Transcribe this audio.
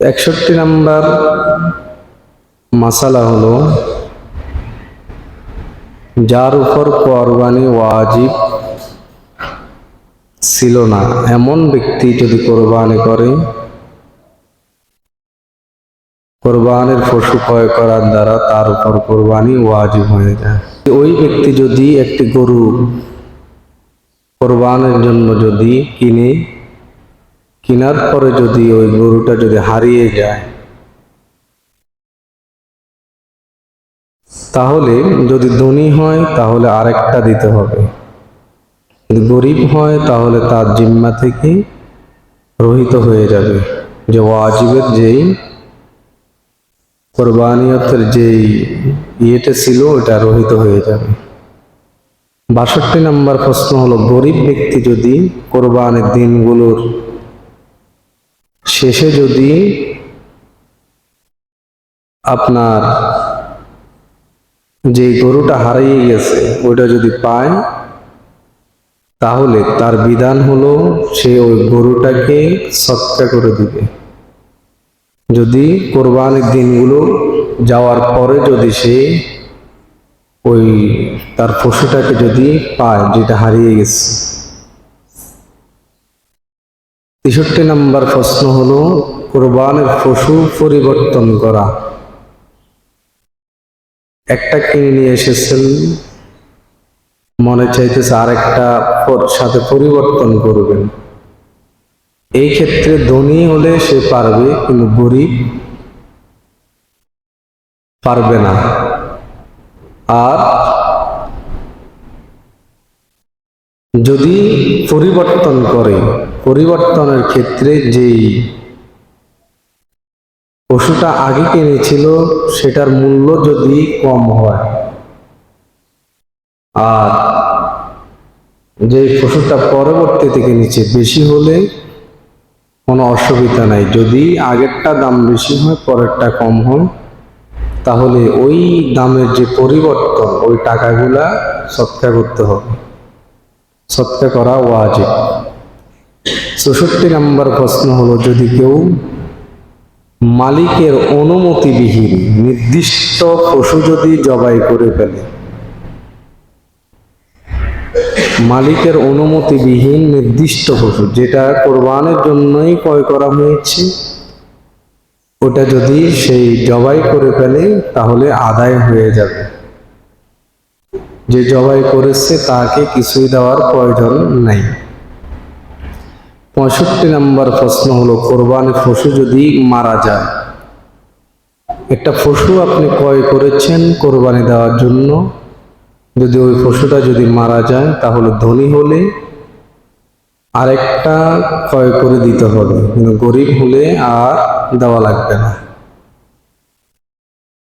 একষট্টি নাম্বার মাসালা হলো, যার উপর কোরবানি ওয়াজিব ছিল না। এমন ব্যক্তি যদি কোরবানি করে, কোরবানির পশু ক্রয় করার দ্বারা তার উপর কোরবানি ওয়াজিব হয়ে যায়। ওই ব্যক্তি যদি একটি গরু কোরবানের জন্য যদি কিনে কেনার পরে যদি ওই গরুটা যদি হারিয়ে যায়, তাহলে যদি ধনী হয়, তাহলে আরেকটা দিতে হবে। যদি গরিব হয়, তাহলে তার জিম্মা থেকে রহিত হয়ে যাবে। যে ওয়াজিবের যেই কোরবানিয়তের যেই ইয়েটা ছিল, ওটা রহিত হয়ে যাবে। বাষট্টি নম্বর প্রশ্ন হলো, গরিব ব্যক্তি যদি কোরবানের দিনগুলোর শেষে যদি আপনার যে গরুটা হারিয়ে গেছে ওটা যদি পায়, তাহলে তার বিধান হলো সে ওই গরুটাকে সৎকা করে দিবে। যদি কোরবানির দিনগুলো যাওয়ার পরে যদি সে ওই তার পশুটাকে যদি পায়, যেটা হারিয়ে গেছে তেষট্টি নম্বর প্রশ্ন হলো, কোরবানের পশু পরিবর্তন করা। একটা কিনে নিয়ে এসেছেন, মনে চাইতেছে আরেকটা পর- সাথে পরিবর্তন করবেন। এই ক্ষেত্রে ধনী হলে সে পারবে, কিন্তু গরিব পারবে না। আর যদি পরিবর্তন করে, পরিবর্তনের ক্ষেত্রে যেই পশুটা আগে কিনেছিল, সেটার মূল্য যদি কম হয়, আর যে পশুটা পরবর্তীতে কিনেছে বেশি হলে কোনো অসুবিধা নাই। যদি আগেরটা দাম বেশি হয়, পরেরটা কম হয়, তাহলে ওই দামের যে পরিবর্তন, ওই টাকাগুলা সৎকা করতে হবে। সৎকা করা ওয়াজিব। চৌষট্টি নম্বর প্রশ্ন হলো, যদি কেউ মালিকের অনুমতিবিহীন নির্দিষ্ট পশু যদি জবাই করে ফেলে, মালিকের অনুমতিবিহীন নির্দিষ্ট পশু, যেটা কোরবানের জন্যই ক্রয় করা হয়েছে, ওটা যদি সেই জবাই করে ফেলে, তাহলে আদায় হয়ে যাবে। যে জবাই করেছে তাকে কিছুই দেওয়ার প্রয়োজন নাই। পঁয়ষট্টি নম্বর প্রশ্ন হলো, কোরবানি পশু যদি মারা যায়, একটা পশু আপনি ক্রয় করেছেন কোরবানি দেওয়ার জন্য, যদি ওই পশুটা যদি মারা যায়, তাহলে ধনী হলে আরেকটা ক্রয় করে দিতে হবে। কিন্তু গরিব হলে আর দেওয়া লাগবে না।